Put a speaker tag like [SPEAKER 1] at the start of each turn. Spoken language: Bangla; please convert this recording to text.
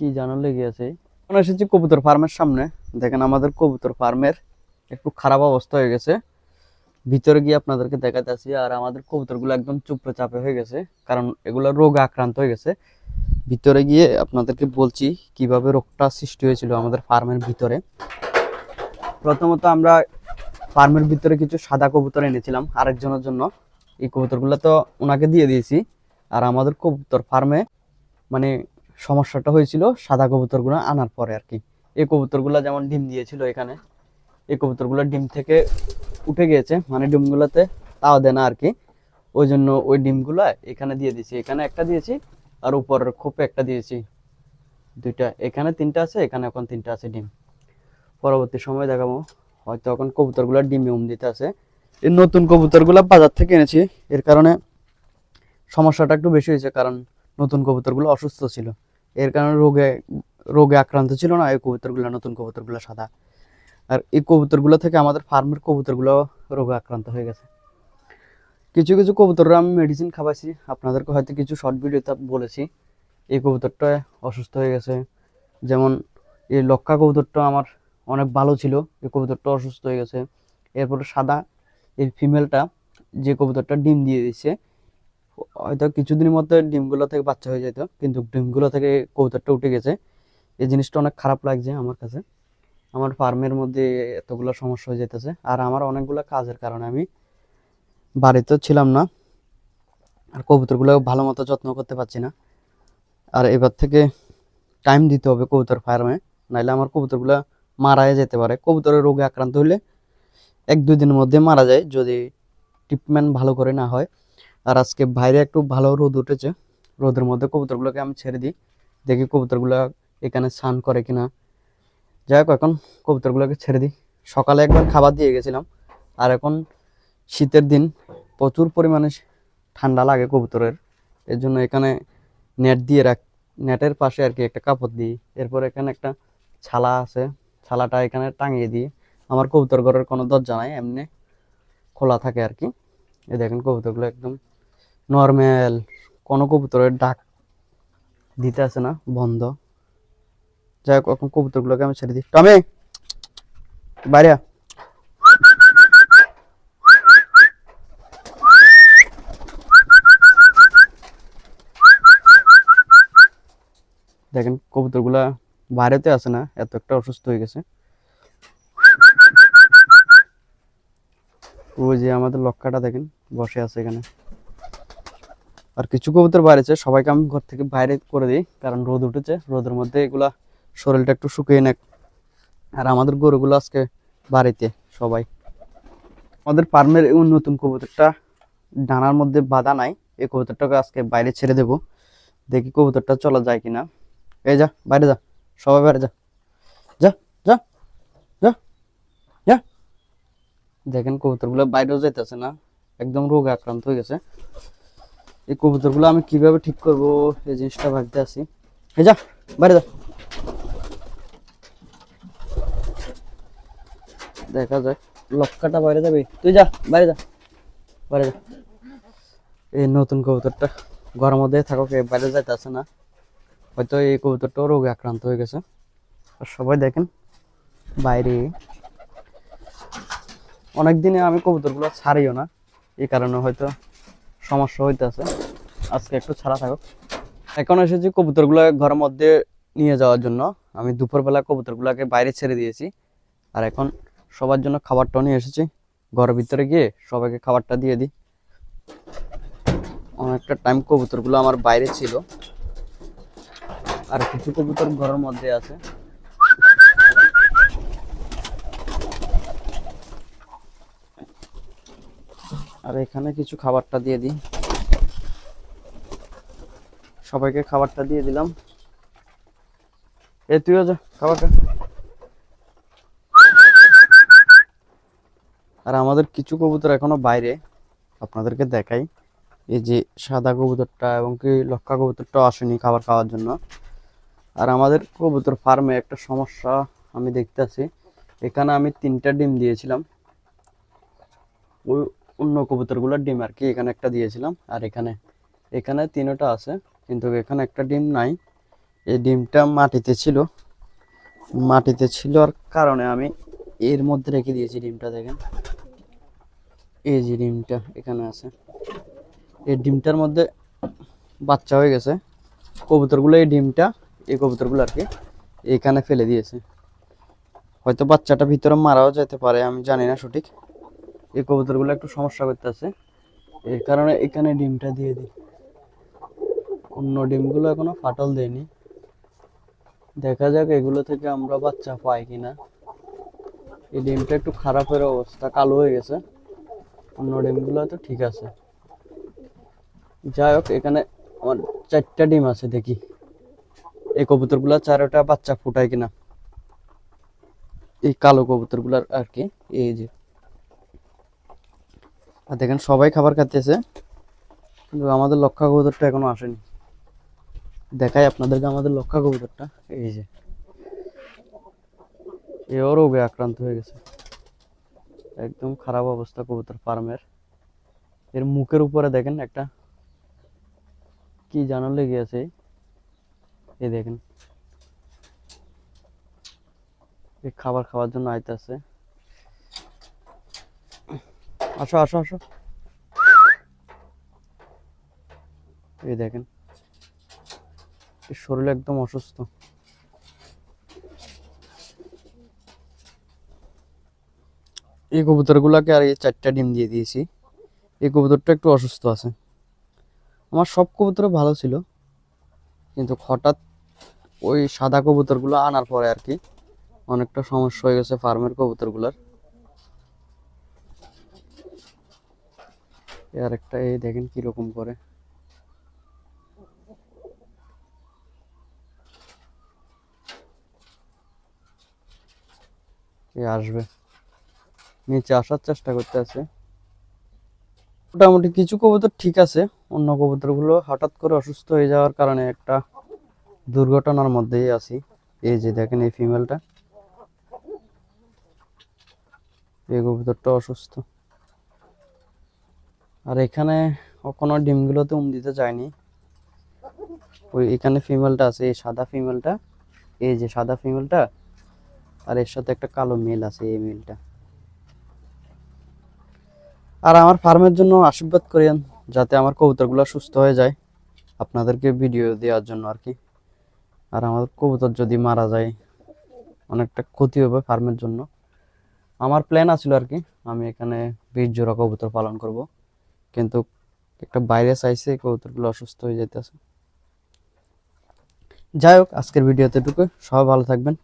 [SPEAKER 1] কি জানো লেগে আছে এখন এসেছি কবুতর ফার্মের সামনে। দেখেন আমাদের কবুতর ফার্মের একটু খারাপ অবস্থা হয়ে গেছে। ভিতরে গিয়ে আপনাদেরকে দেখাতে আসি, আর আমাদের কবুতরগুলো একদম চুপড়ে চাপে হয়ে গেছে, কারণ এগুলো রোগ আক্রান্ত হয়ে গেছে। ভিতরে গিয়ে আপনাদেরকে বলছি কীভাবে রোগটা সৃষ্টি হয়েছিল আমাদের ফার্মের ভিতরে। প্রথমত আমরা ফার্মের ভিতরে কিছু সাদা কবুতর এনেছিলাম আরেকজনের জন্য। এই কবুতরগুলো তো ওনাকে দিয়ে দিয়েছি, আর আমাদের কবুতর ফার্মে মানে সমস্যাটা হয়েছিল সাদা কবুতরগুলো আনার পরে আর কি। এই কবুতরগুলো যেমন ডিম দিয়েছিল এখানে, এই কবুতরগুলো ডিম থেকে উঠে গিয়েছে মানে ডিমগুলোতে তাও দেয় না আর কি। ওই জন্য ওই ডিমগুলো এখানে দিয়ে দিয়েছি। এখানে একটা দিয়েছি আর উপরের খোপে একটা দিয়েছি। দুইটা, এখানে তিনটা আছে, এখানে এখন তিনটা আছে ডিম। পরবর্তী সময় দেখাবো, হয়তো এখন কবুতরগুলো ডিমে উম দিতে আছে। এই নতুন কবুতরগুলো বাজার থেকে এনেছি, এর কারণে সমস্যাটা একটু বেশি হয়েছে, কারণ নতুন কবুতরগুলো অসুস্থ ছিল। এর কারণে রোগে রোগে আক্রান্ত ছিল না, এই কবুতরগুলো, নতুন কবুতরগুলো সাদা। আর এই কবুতরগুলো থেকে আমাদের ফার্মের কবুতরগুলো রোগে আক্রান্ত হয়ে গেছে। কিছু কিছু কবুতররা আমি মেডিসিন খাওয়াইছি, আপনাদেরকে হয়তো কিছু শর্ট ভিডিওতে বলেছি। এই কবুতরটা অসুস্থ হয়ে গেছে। যেমন এই লক্কা কবুতরটা আমার অনেক ভালো ছিল, এই কবুতরটা অসুস্থ হয়ে গেছে। এরপরে সাদা এই ফিমেলটা যে কবুতরটা ডিম দিয়ে দিচ্ছে হয়তো কিছুদিনের মধ্যে ডিমগুলো থেকে বাচ্চা হয়ে যেত, কিন্তু ডিমগুলো থেকে কবুতরটা উঠে গেছে। এই জিনিসটা অনেক খারাপ লাগছে আমার কাছে। আমার ফার্মের মধ্যে এতগুলো সমস্যা হয়ে যেতেছে। আর আমার অনেকগুলো কাজের কারণে আমি বাড়িতে ছিলাম না। আর কবুতরগুলো ভালো মতো যত্ন করতে পারছি না। আর এবার থেকে টাইম দিতে হবে কবুতর ফার্মে, নাইলে আমার কবুতরগুলো মারা যেতে পারে। কবুতরের রোগে আক্রান্ত হলে এক দুই দিনের মধ্যে মারা যায়। যদি ট্রিটমেন্ট ভালো করে না হয় আর আজকে বাইরে একটু ভালো রোদ উঠেছে। রোদের মধ্যে কবুতরগুলোকে আমি ছেড়ে দিই। দেখি কবুতরগুলো এখানে স্নান করে কিনা। যাই হোক, এখন কবুতরগুলোকে ছেড়ে দিই। সকালে একবার খাবার দিয়ে গেছিলাম। আর এখন শীতের দিন, প্রচুর পরিমাণে ঠান্ডা লাগে কবুতরের। এর জন্য এখানে নেট দিয়ে রাখ, নেটের পাশে আর কি একটা কাপড় দিই। এরপর এখানে একটা ছালা আছে। ছালাটা এখানে টাঙিয়ে দিই। আমার কবুতর ঘরের কোনো দরজা নাই, এমনি খোলা থাকে আর কি। এই দেখেন কবুতরগুলো একদম নর্মাল, কোনো কবুতরের ডাক দিতে আসে না, বন্ধ। যাই হোক, এখন কবুতরগুলোকে আমি ছেড়ে দিই। টমে! বাইরে। দেখেন, কবুতরগুলা বাইরেতে আসে না, এত একটা অসুস্থ হয়ে গেছে। ওই যে আমাদের লক্কাটা দেখেন, বসে আছে এখানে। আর কিছু কবুতর বাইরেছে সবাইকে আমি ঘর থেকে বাইরে করে দিই, কারণ রোদ উঠেছে, রোদের মধ্যে এগুলা শরীরটা একটু শুকিয়ে নেক। আর আমাদের গরুগুলো আজকে বাড়িতে, সবাই। আমাদের পার্মের নতুন কবুতরটা ডানার মধ্যে বাধা নাই, এই কবুতরটাকে আজকে বাইরে ছেড়ে দেব। দেখি কবুতরটা চলা যায় কিনা। এই যা, বাইরে যা, সবাই বাইরে যা। যা যা যা যা। দেখেন কবুতরগুলো বাইরেও যাইতেছে না, একদম রোগে আক্রান্ত হয়ে গেছে। এই কবুতরগুলো আমি কীভাবে ঠিক করব, এই জিনিসটা ভাবতে আছি। এই যা, বাইরে যা। দেখা যাক লক্কাটা বাইরে যাবে? তুই যা, বাইরে যা। বাইরে যা। এই নতুন কবুতরটা ঘরের মধ্যে থাকো কে বাইরে যাইতে আসে না। হয়তো এই কবুতরটাও রোগে আক্রান্ত হয়ে গেছে। আর সবাই দেখেন, বাইরে। অনেক দিনে আমি কবুতরগুলো ছাড়িও না, এই কারণে হয়তো সমস্যা হইতেছে আজকে একটু ছাড়া থাকুক। এখন এসেছি কবুতরগুলো ঘরের মধ্যে নিয়ে যাওয়ার জন্য, আমি দুপুরবেলা কবুতরগুলোকে বাইরে ছেড়ে দিয়েছি। আর এখন সবার জন্য খাবারটাও নিয়ে এসেছি। ঘরের ভিতরে গিয়ে সবাইকে খাবারটা দিয়ে দিই। অনেকটা টাইম কবুতরগুলো আমার বাইরে ছিল। আর কিছু কবুতর ঘরের মধ্যে আছে। আর এখানে কিছু খাবারটা দিয়ে দিই। সবাইকে খাবারটা দিয়ে দিলাম। এ, তুইও যা আর আমাদের কিছু কবুতর এখনও বাইরে, আপনাদেরকে দেখাই। এই যে সাদা কবুতরটা এবং কি লক্ষা কবুতরটাও আসেনি খাবার খাওয়ার জন্য। আর আমাদের কবুতর ফার্মে একটা সমস্যা আমি দেখতেছি, এখানে আমি তিনটা ডিম দিয়েছিলাম। ওই অন্য কবুতরগুলোর ডিম আর কি এখানে একটা দিয়েছিলাম, আর এখানে এখানে তিনটা আছে। কিন্তু এখানে একটা ডিম নাই। এই ডিমটা মাটিতে ছিল। মাটিতে ছিল আর কারণে আমি এর মধ্যে রেখে দিয়েছি ডিমটা, দেখেন। এই যে ডিমটা এখানে আছে। এই ডিমটার মধ্যে বাচ্চা হয়ে গেছে। কবুতরগুলো এই ডিমটা, এই কবুতরগুলো আর কি এখানে ফেলে দিয়েছে। হয়তো বাচ্চাটা ভিতরে মারাও যেতে পারে, আমি জানি না সঠিক। এই কবুতরগুলো একটু সমস্যা করতেছে। এই কারণে এখানে ডিমটা দিয়ে দিই। অন্য ডিমগুলো এখনও ফাটল দেয়নি। দেখা যাক এগুলো থেকে আমরা বাচ্চা পাই কিনা। এই ডিমটা একটু খারাপের অবস্থা, কালো হয়ে গেছে। অন্য ডিমগুলো তো ঠিক আছে। যাই হোক, এখানে আমার চারটা ডিম আছে, দেখি। এই কবুতরগুলো চারোটা বাচ্চা ফুটায় কিনা। এই কালো কবুতরগুলার আর কি, এই যে। আর দেখেন, সবাই খাবার খাইতেছে, কিন্তু আমাদের লক্ষা কবুতরটা এখনও আসেনি। দেখাই আপনাদেরকে আমাদের লক্ষা কবুতরটা। এই যে। এও রোগে আক্রান্ত হয়ে গেছে। একদম খারাপ অবস্থা কবুতর ফার্মের। এর মুখের উপরে দেখেন একটা কি জানো লেগে আছে। এই দেখেন। এই খাবার খাওয়ার জন্য আইতেছে। আসো আসো আসো। এই দেখেন। শরীর একদম অসুস্থ। এই কবুতরগুলোকে আর এই চারটা ডিম দিয়ে দিয়েছি। এই কবুতরটা একটু অসুস্থ আছে। আমার সব কবুতর ভালো ছিল, কিন্তু হঠাৎ ওই সাদা কবুতরগুলো আনার পরে আর কি অনেকটা সমস্যা হয়ে গেছে ফার্মের কবুতরগুলোর। আর একটা এই দেখেন কীরকম করে। এ আসবে। নিচে আসার চেষ্টা করতে আছে। মোটামুটি কিছু কবুতর ঠিক আছে, অন্য কবুতরগুলো হঠাৎ করে অসুস্থ হয়ে যাওয়ার কারণে একটা দুর্ঘটনার মধ্যেই আছি। এই যে দেখেন এই ফিমেলটা এই কবুতরটা অসুস্থ। আর এখানে কখনো ডিমগুলোতে উম দিতে যায়নি। ওই এখানে ফিমেলটা আছে, এই সাদা ফিমেলটা এই যে সাদা ফিমেলটা আর এর সাথে একটা কালো মেল আছে এই মেলটা। আর আমার ফার্মের জন্য আশীর্বাদ করেন যাতে আমার কবুতরগুলো সুস্থ হয়ে যায় আপনাদেরকে ভিডিও দেওয়ার জন্য আর কি। আর আমার কবুতর যদি মারা যায়, অনেকটা ক্ষতি হবে ফার্মের জন্য। আমার প্ল্যান আছিল আর কি, আমি এখানে বিশ জোড়া কবুতর পালন করব। কিন্তু একটা বাইরে চাইছে, কবুতরগুলো অসুস্থ হয়ে যেতেছে যাই হোক, আজকের ভিডিওতে টুকু সবাই ভালো থাকবেন।